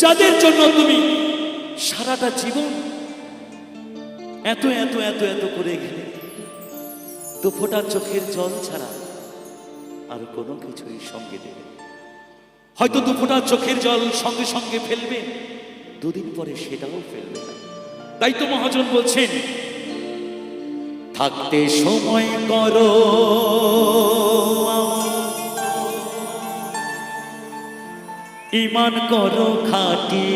যাদের জন্য তুমি সারাটা জীবন এত এত এত এত করে গেলে দু ফোঁটা চোখের জল ছাড়া আর কোনো কিছুই সঙ্গে দেবে হয়তো দু ফোঁটা চোখের জল সঙ্গে সঙ্গে ফেলবে, দুদিন পরে সেটাও ফেলবে না। তাই তো মহাজন বলছেন, থাকতে সময় করো। ইমান করো খাটি।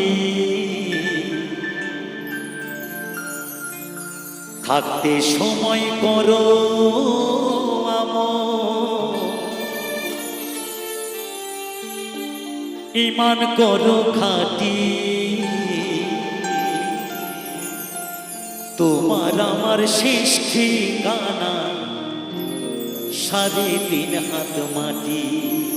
থাকতে সময় করো। ইমান করো খাটি। তোমার আমার শেষ ঠিকানা সাড়ে তিন হাত মাটি।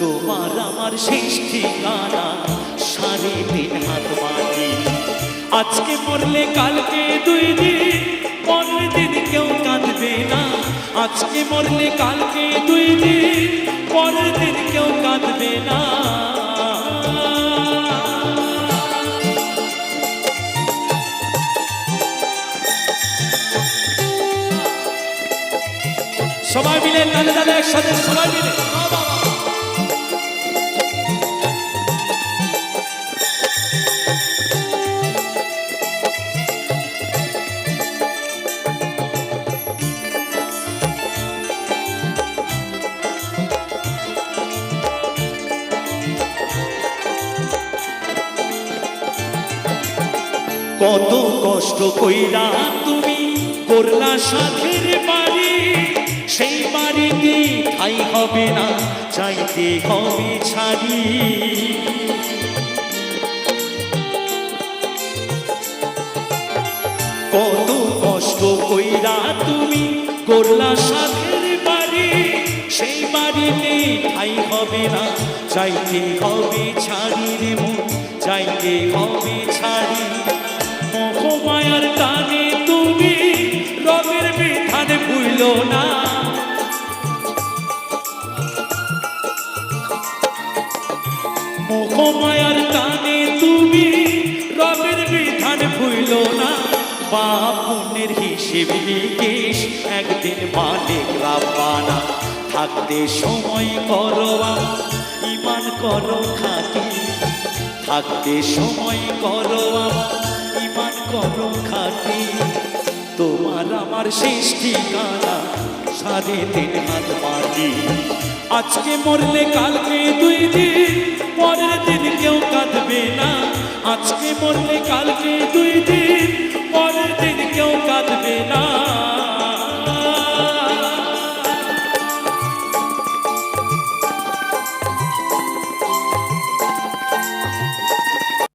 তোমার আমার শেষ ঠিকানা সাড়ে তিন হাত মাটি আজকে মরলে কালকে দুই দিন, পরের দিন কেউ কাঁদবে না। আজকে মরলে কালকে দুই দিন, পরের দিন কেউ কাঁদবে না। সবাই মিলে তালে তালে একসাথে, সবাই মিলে। বাবা কত কষ্ট কইরা তুমি করলা সাথের বাড়ি। সেই বাড়িতে ঠাই হবে না, চাইতে হবে ছাড়ি। কত কষ্ট কইরা তুমি করলা সাথের বাড়ি। সেই বাড়িতে ঠাই হবে না, চাইতে হবে ছাড়ি রে মন, চাইতে হবে ছাড়ি। না। তুমি রবের বিধান ভুইল না। একদিন থাকতে সময় করো ইমান করো খাটি। থাকতে সময় করো ইমান করো খাটি। তোমার আমার ঠিকানা সাড়ে তিন হাত মাটি। আজকে মরলে, কালকে দুই দিন, পরের দিন কেউ কাঁদবে না। আজকে মরলে, কালকে দুই দিন